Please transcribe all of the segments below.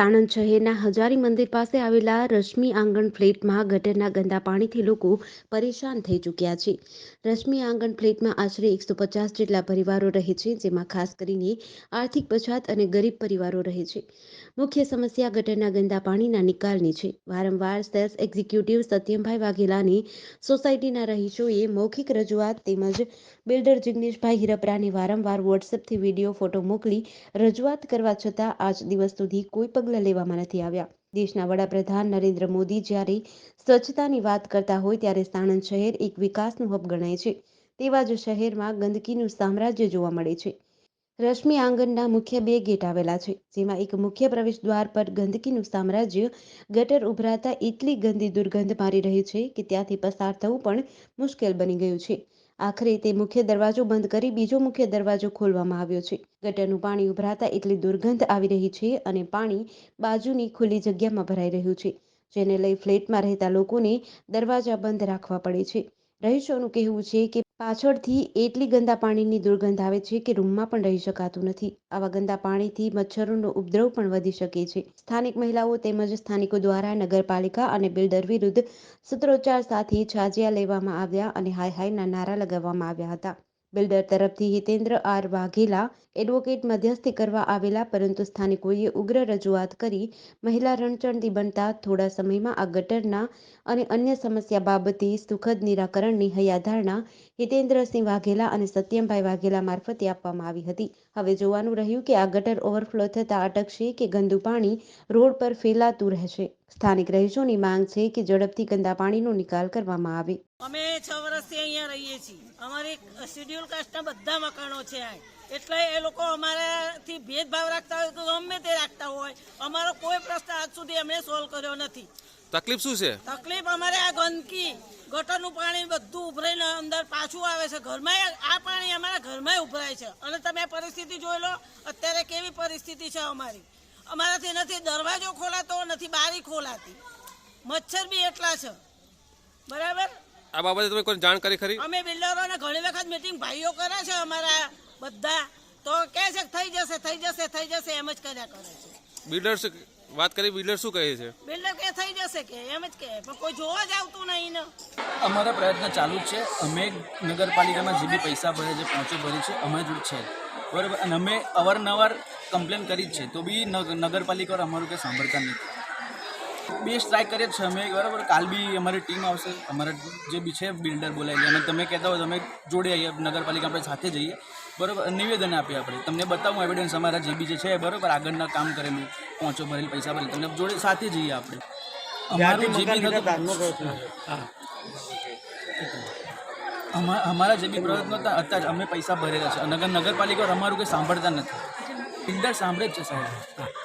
સાણંદ શહેરના હજારી મંદિર પાસે આવેલા રશ્મિ આંગણ ફ્લેટમાં ગટરના ગંદા પાણીથી લોકો પરેશાન થઈ ચૂક્યા છે. રશ્મિ આંગણ ફ્લેટમાં આશરે એકસો પચાસ જેટલા પરિવારો રહે છે, જેમાં ખાસ કરીને આર્થિક પછાત અને ગરીબ પરિવારો રહે છે. મુખ્ય સમસ્યા ગટરના ગંદા પાણીના નિકાલની છે. વારંવાર સેલ્સ એક્ઝિક્યુટિવ સત્યમભાઈ વાઘેલાની સોસાયટીના રહીશોએ મૌખિક રજૂઆત તેમજ બિલ્ડર જિગ્નેશભાઈ હિરપરાને વારંવાર વોટ્સએપથી વીડિયો ફોટો મોકલી રજૂઆત કરવા છતાં આજ દિવસ સુધી કોઈ પગલાં લેવામાં નથી આવ્યા. દેશના વડાપ્રધાન નરેન્દ્ર મોદી જ્યારે સ્વચ્છતાની વાત કરતા હોય ત્યારે સાણંદ શહેર એક વિકાસનું હબ ગણાય છે. તેવા જ શહેરમાં ગંદકીનું સામ્રાજ્ય જોવા મળે છે. રશ્મિ આંગણના મુખ્ય બે ગેટ આવેલા છે, જેમાં એક મુખ્ય પ્રવેશ દ્વાર પર ગંદકીનું સામ્રાજ્ય ગટર ઉભરાતા એટલી ગંદી દુર્ગંધ મારી રહી છે કે ત્યાંથી પસાર થવું પણ મુશ્કેલ બની ગયું છે. આખરે તે મુખ્ય દરવાજો બંધ કરી બીજો મુખ્ય દરવાજો ખોલવામાં આવ્યો છે. ગટરનું પાણી ઉભરાતા એટલી દુર્ગંધ આવી રહી છે અને પાણી બાજુની ખુલ્લી જગ્યામાં ભરાઈ રહ્યું છે, જેને લઈ ફ્લેટમાં રહેતા લોકોને દરવાજા બંધ રાખવા પડે છે. રહીશોનું કહેવું છે કે પાછળથી એટલી ગંદા પાણીની દુર્ગંધ આવે છે કે રૂમમાં પણ રહી શકાતું નથી. આવા ગંદા પાણીથી મચ્છરોનો ઉપદ્રવ પણ વધી શકે છે. સ્થાનિક મહિલાઓ તેમજ સ્થાનિકો દ્વારા નગરપાલિકા અને બિલ્ડર વિરુદ્ધ સૂત્રોચ્ચાર સાથે છાજિયા લેવામાં આવ્યા અને હાય હાયના નારા લગાવવામાં આવ્યા હતા. બિલ્ડર તરફથી હિતેન્દ્ર આર વાઘેલા એડવોકેટ મધ્યસ્થી કરવા આવેલા, પરંતુ સ્થાનિકોએ ઉગ્ર રજૂઆત કરી મહિલા રણચણતી બનતા થોડા સમયમાં આ ગટરના અને અન્ય સમસ્યા બાબતે સુખદ નિરાકરણની હૈયાધારણા હિતેન્દ્રસિંહ વાઘેલા અને સત્યમભાઈ વાઘેલા મારફતે આપવામાં આવી હતી. હવે જોવાનું રહ્યું કે આ ગટર ઓવરફ્લો થતાં અટકશે કે ગંદુ પાણી રોડ પર ફેલાતું રહેશે. સ્થાનિક રહીશોની માંગ છે કે ઝડપથી ગંદા પાણીનો નિકાલ કરવામાં આવે. અમે છ વર્ષથી અહીંયા રહીએ છીએ. અમારી શેડ્યુલ કાસ્ટના બધા મકાનો છે આ એટલે એ લોકો અમારાથી ભેદભાવ રાખતા હોય કે ગમે તે રાખતા હોય. અમારો કોઈ પ્રશ્ન આજ સુધી અમે સોલ્વ કર્યો નથી. તકલીફ શું છે? તકલીફ અમારે આ ગંદકી ગટરનું પાણી બધું ઉભરાઈને અંદર પાછું આવે છે ઘરમાં. આ પાણી અમારા ઘરમાં ઉભરાય છે. અને તમે પરિસ્થિતિ જોઈ લો અત્યારે કેવી પરિસ્થિતિ છે અમારી? અમારાથી નથી દરવાજો ખોલાતો નથી બારી ખોલાતી. મચ્છર બી એટલા છે. બરાબર? આ બાબતે તમે કોઈ જાણકારી ખરી? અમે બિલ્ડરોને ઘણી વખત મીટિંગ ભાઈઓ કરે છે અમારા બધા. તો કહે છે થઈ જશે થઈ જશે થઈ જશે એમ જ કર્યા કરે છે. બિલ્ડર વાત કરી બિલ્ડર શું કહે છે? બિલ્ડર કે થઈ જશે કે એમ જ કહે. પણ કોઈ જોવા જ આવતું નહીં ને. અમારા પ્રયત્ન ચાલુ જ છે. અમે નગરપાલિકામાં જે બી પૈસા ભરે છે પહોંચી ભરી છે અમે જ છે. બરાબર? અને અમે અવારનવાર કમ્પ્લેન કરી જ છે. તો બી નગ- નગરપાલિકા અમારું કંઈ સાંભળતા નથી. બે સ્ટ્રાઇક કરીએ જ છે અમે બરાબર? કાલ બી અમારી ટીમ આવશે. અમારા જે બી છે બિલ્ડર બોલાવી અને તમે કહેતા હોય તો અમે જોડે આવીએ. નગરપાલિકા આપણે સાથે જઈએ. બરાબર? નિવેદન આપીએ આપણે. તમને બતાવું એવિડન્સ અમારા જે બી જે છે બરાબર? આગળના કામ કરેલું પહોંચો ભરેલ પૈસા ભરેલ તમને જોડે સાથે જઈએ આપણે. અમારું જે બી અમારા જે બી પ્રયત્નો હતા અત્યારે અમે પૈસા ભરેલા છે. નગર નગરપાલિકા અમારું કંઈ સાંભળતા નથી. બિલ્ડર સાંભળે જ છે સાહેબ.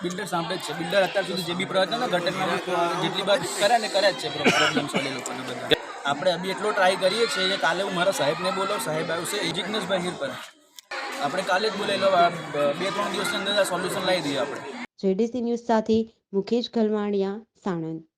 બિલ્ડર સાંભળે જ છે. બિલ્ડર અત્યાર સુધી જે બી પ્રયત્ન ઘટના જેટલી બાદ કર્યા ને કરે જ છે પ્રોબ્લેમ સોલ્વ લોકોને બધા. આપણે અભી એટલો ટ્રાય કરીએ છીએ કે કાલે હું મારા સાહેબને બોલો સાહેબ આવશે જિગ્નેશભાઈ હિરપર આપણે કાલે જ બોલેલો બે ત્રણ દિવસની અંદર સોલ્યુશન લાવી દઈએ આપણે. જેડીસી ન્યૂઝ સાથે મુકેશ ગલવાણિયા, સાણંદ.